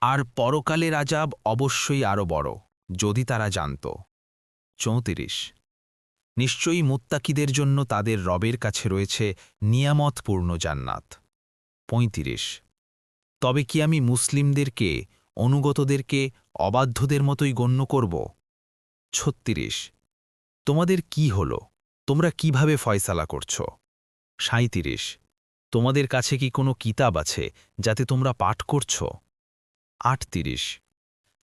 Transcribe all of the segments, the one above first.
আর পরকালের আজাব অবশ্যই আরও বড়, যদি তারা জানত। চৌত্রিশ। নিশ্চয়ই মুত্তাকিদের জন্য তাদের রবের কাছে রয়েছে নিয়ামতপূর্ণ জান্নাত। পঁয়ত্রিশ। তবে কি আমি মুসলিমদেরকে, অনুগতদেরকে অবাধ্যদের মতোই গণ্য করব? ছত্রিশ। তোমাদের কি হল? তোমরা কীভাবে ফয়সালা করছ? সাঁইতিরিশ। তোমাদের কাছে কি কোনো কিতাব আছে যাতে তোমরা পাঠ করছ? আটতিরিশ।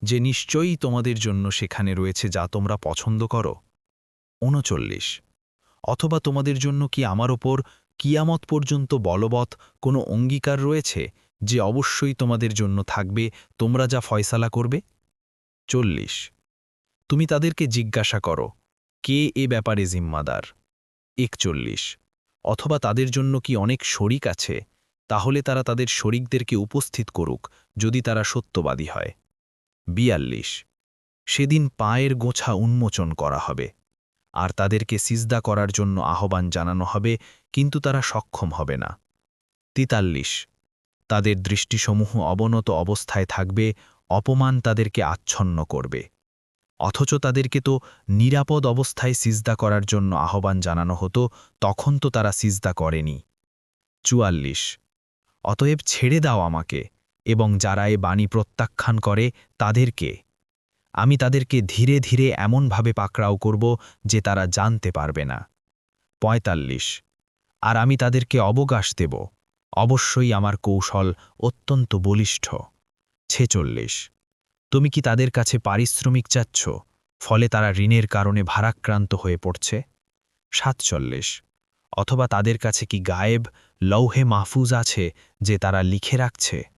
যে নিশ্চয়ই তোমাদের জন্য সেখানে রয়েছে যা তোমরা পছন্দ করো, উনচল্লিশ। অথবা তোমাদের জন্য কি আমার ওপর কিয়ামত পর্যন্ত বলবৎ কোনো অঙ্গীকার রয়েছে, যে অবশ্যই তোমাদের জন্য থাকবে, তোমরা যা ফয়সালা করবে? চল্লিশ। তুমি তাদেরকে জিজ্ঞাসা করো, কে এ ব্যাপারে জিম্মাদার? একচল্লিশ। অথবা তাদের জন্য কি অনেক শরিক আছে তাহলে তারা তাদের শরিকদেরকে উপস্থিত করুক, যদি তারা সত্যবাদী হয়। বিয়াল্লিশ। সেদিন পায়ের গোছা উন্মোচন করা হবে, আর তাদেরকে সিজদা করার জন্য আহ্বান জানানো হবে, কিন্তু তারা সক্ষম হবে না। তিতাল্লিশ। তাদের দৃষ্টিসমূহ অবনত অবস্থায় থাকবে, অপমান তাদেরকে আচ্ছন্ন করবে। অথচ তাদেরকে তো নিরাপদ অবস্থায় সিজদা করার জন্য আহ্বান জানানো হতো, তখন তো তারা সিজদা করেনি। চুয়াল্লিশ। অতএব ছেড়ে দাও আমাকে, এবং যারা এ বাণী প্রত্যাখ্যান করে, তাদেরকে। আমি তাদেরকে ধীরে ধীরে এমনভাবে পাকড়াও করব যে তারা জানতে পারবে না। পঁয়তাল্লিশ। আর আমি তাদেরকে অবকাশ দেব। অবশ্যই আমার কৌশল অত্যন্ত বলিষ্ঠ। ছেচল্লিশ। তুমি কি তাদের কাছে পারিশ্রমিক চাচ্ছ, ফলে তারা ঋণের কারণে ভারাক্রান্ত হয়ে পড়ছে? সাতচল্লিশ। অথবা তাদের কাছে কি গায়েব লৌহে মাহফুজ আছে যে তারা লিখে রাখছে?